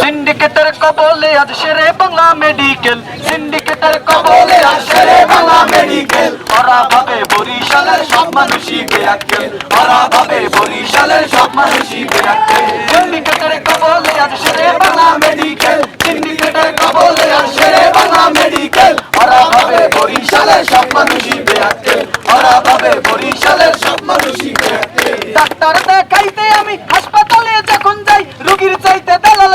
সিন্ডিকেটের কবলে আজ সেরে বাংলা মেডিকেল সিন্ডিকেটের কবলে আজ সেরে বাংলা মেডিকেল ওরা ভাবে বরিশালের সব মানুষই বেয়াক্কেল। ওরা ভাবে বরিশালের সব মানুষই বেয়াক্কেল। সিন্ডিকেটের কবলে আজ সেরে বাংলা মেডিকেল সিন্ডিকেটের কবলে আজ সেরে বাংলা মেডিকেল ওরা ভাবে বরিশালের সব মানুষই বেয়াক্কেল। ওরা ভাবে বরিশালের সব মানুষই বেয়াক্কেল। ডাক্তার দেখাইতে আমি হাসপাতালে যখন যাই, রুগীর চাইতে দালাল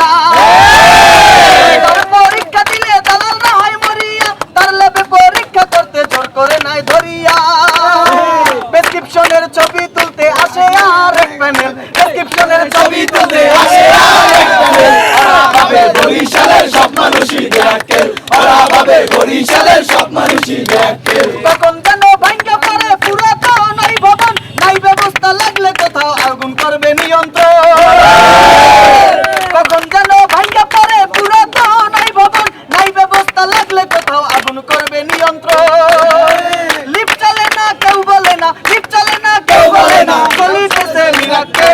নাই ধরিয়া পরীক্ষা দিলে দালালরা হয় মরিয়া। তার লেবে পরীক্ষা করতে জোর করে নাই ধরিয়া। প্রেসক্রিপশনের ছবি তুলতে আসে আর এক প্যানেল প্রেসক্রিপশনের ছবি তুলতে আসে আর এক প্যানেল ওরা ভাবে বরিশালের সব মানুষই বেয়াক্কেল ওরা ভাবে বরিশালের সব মানুষই বেয়াক্কেল তখন আগুন করবে নিয়ন্ত্রণ। লিফট চলে না কেউ বলে না লিফট চলে না কেউ বলে না। চলিতেছে মিরাকে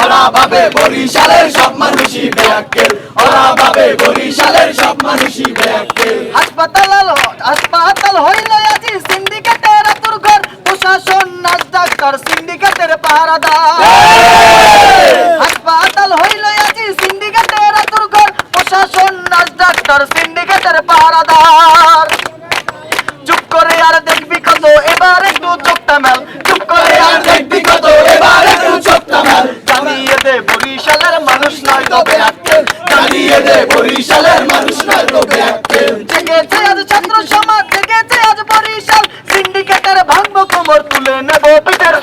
ওরা ভাবে বরিশালের সব মানুষই বেয়াক্কেল। ওরা ভাবে বরিশালের সব মানুষই বেয়াক্কেল। হাসপাতাল হাসপাতাল হইল আজি সিন্ডিকেটের আতুর ঘর। প্রশাসন নাচ ডাক্তার সিন্ডিকেটের পাহারাদার। হাসপাতাল হইল আজি সিন্ডিকেটের আতুর ঘর প্রশাসন নাচ ডাক্তার সিন্ডিকেটের পাহারাদার। চুপ করে আর দেখবি কত এবার একটু চোখটা মেল। চুপ করে আর দেখবি কত এবার একটু চোখটা মেল। জানিয়ে দে বরিশালের মানুষ নয় তবে আক্কেল জানিয়ে দে বরিশালের মানুষ নয় তবে আক্কেল জেগেছে আজ ছাত্র সমাজ, জেগেছে আজ বরিশাল। সিন্ডিকেটের ভাঙবো কোমর, তুলে নেব পিঠের।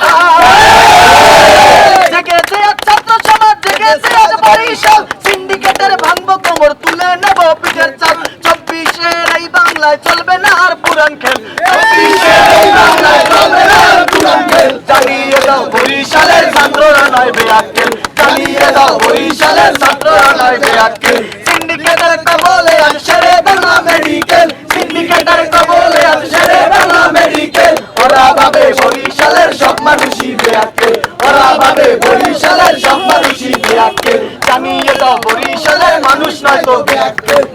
জেগেছে আজ ছাত্র সমাজ, জেগেছে আজ বরিশাল। সিন্ডিকেটের ভাঙবো কোমর তুলে নেব পিঠের চাল। চব্বিশের এই বাংলায় চলবে না আর পুরান খেল। জানিয়ে দাও বরিশালের ছাত্ররা নয় বেয়াক্কেল। জানিয়ে দাও বরিশালের ছাত্ররা নয় বেয়াক্কেল। সিন্ডিকেটের কবলে আজ